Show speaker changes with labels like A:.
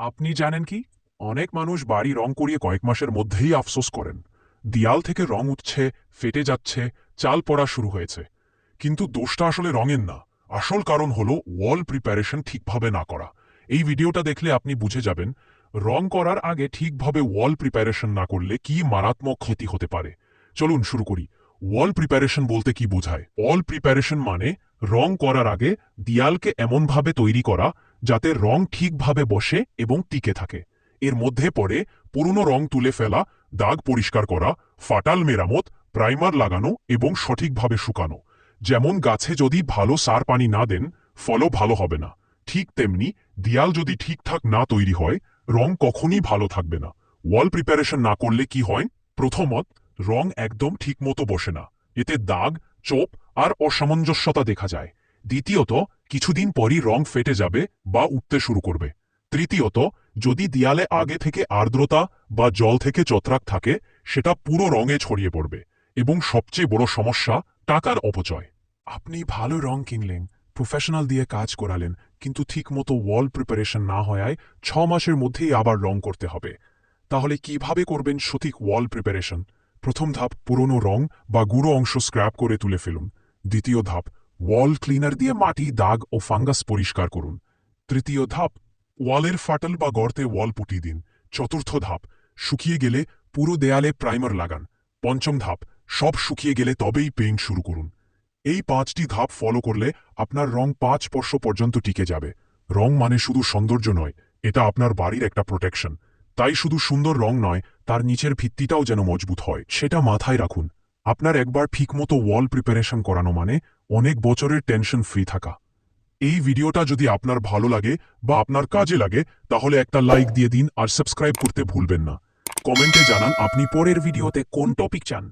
A: আপনি জানেন কি? অনেক মানুষ বাড়ি রং করিয়ে কয়েক মাসের মধ্যেই আফসোস করেন। দিয়াল থেকে রং উঠছে, ফেটে যাচ্ছে, চাল পড়া শুরু হয়েছে। কিন্তু দোষটা আসলে রঙের না। আসল কারণ হলো ওয়াল প্রিপারেশন ঠিকভাবে না করা। এই ভিডিওটা দেখলে আপনি বুঝে যাবেন, রং করার আগে ঠিকভাবে ওয়াল প্রিপারেশন না করলে কি মারাত্মক ক্ষতি হতে পারে। চলুন শুরু করি। ওয়াল প্রিপারেশন বলতে কি বোঝায়? ওয়াল প্রিপারেশন মানে রং করার আগে দিয়ালকে এমনভাবে তৈরি করা যাতে রং ঠিকভাবে বসে এবং টিকে থাকে। এর মধ্যে পড়ে পুরনো রং তুলে ফেলা, দাগ পরিষ্কার করা, ফাটাল মেরামত, প্রাইমার লাগানো এবং সঠিকভাবে শুকানো। যেমন গাছে যদি ভালো সার পানি না দেন, ফলও ভালো হবে না। ঠিক তেমনি দিয়াল যদি ঠিকঠাক না তৈরি হয়, রং কখনই ভালো থাকবে না। ওয়াল প্রিপারেশন না করলে কি হয়? প্রথমত, রং একদম ঠিকমতো বসে না। এতে দাগ, চোপ আর অসামঞ্জস্যতা দেখা যায়। দ্বিতীয়ত কিছুদিন পরই রং ফেটে যাবে বা উঠতে শুরু করবে। তৃতীয়ত, যদি দেয়ালে আগে থেকে আর্দ্রতা বা জল থেকে চত্রাক থাকে, সেটা পুরো রঙে ছড়িয়ে পড়বে এবং সবচেয়ে বড় সমস্যা টাকার অপচয়। আপনি ভালো রং কিনলেন প্রফেশনাল দিয়ে কাজ করালেন, কিন্তু ঠিকমতো ওয়াল প্রিপারেশন না হওয়ায় ছ মাসের মধ্যেই আবার রং করতে হবে। তাহলে কীভাবে করবেন সঠিক ওয়াল প্রিপারেশন প্রথম ধাপ পুরনো রং বা গুঁড়ো অংশ স্ক্র্যাপ করে তুলে ফেলুন। দ্বিতীয় ধাপ ওয়াল ক্লিনার দিয়ে মাটি, দাগ ও ফাঙ্গাস পরিষ্কার করুন। তৃতীয় ধাপ, ওয়ালের ফাটল বা গর্তে ওয়াল পুটিয়ে দিন। চতুর্থ ধাপ, শুকিয়ে গেলে পুরো দেয়ালে প্রাইমার লাগান। পঞ্চম ধাপ, সব শুকিয়ে গেলে তবেই পেইন্ট শুরু করুন। এই পাঁচটি ধাপ ফলো করলে আপনার রং পাঁচ বর্ষ পর্যন্ত টিকে যাবে। রং মানে শুধু সৌন্দর্য নয়, এটা আপনার বাড়ির একটা প্রোটেকশন। তাই শুধু সুন্দর রং নয়, তার নিচের ভিত্তিটাও যেন মজবুত হয়, সেটা মাথায় রাখুন। আপনার একবার ঠিকমতো ওয়াল প্রিপারেশন করানো মানে অনেক বছরের টেনশন ফ্রি থাকা। এই ভিডিওটা যদি আপনার ভালো লাগে বা আপনার কাজে লাগে, তাহলে একটা লাইক দিয়ে দিন আর সাবস্ক্রাইব করতে ভুলবেন না। কমেন্টে জানান আপনি পরের ভিডিওতে কোন টপিক চান।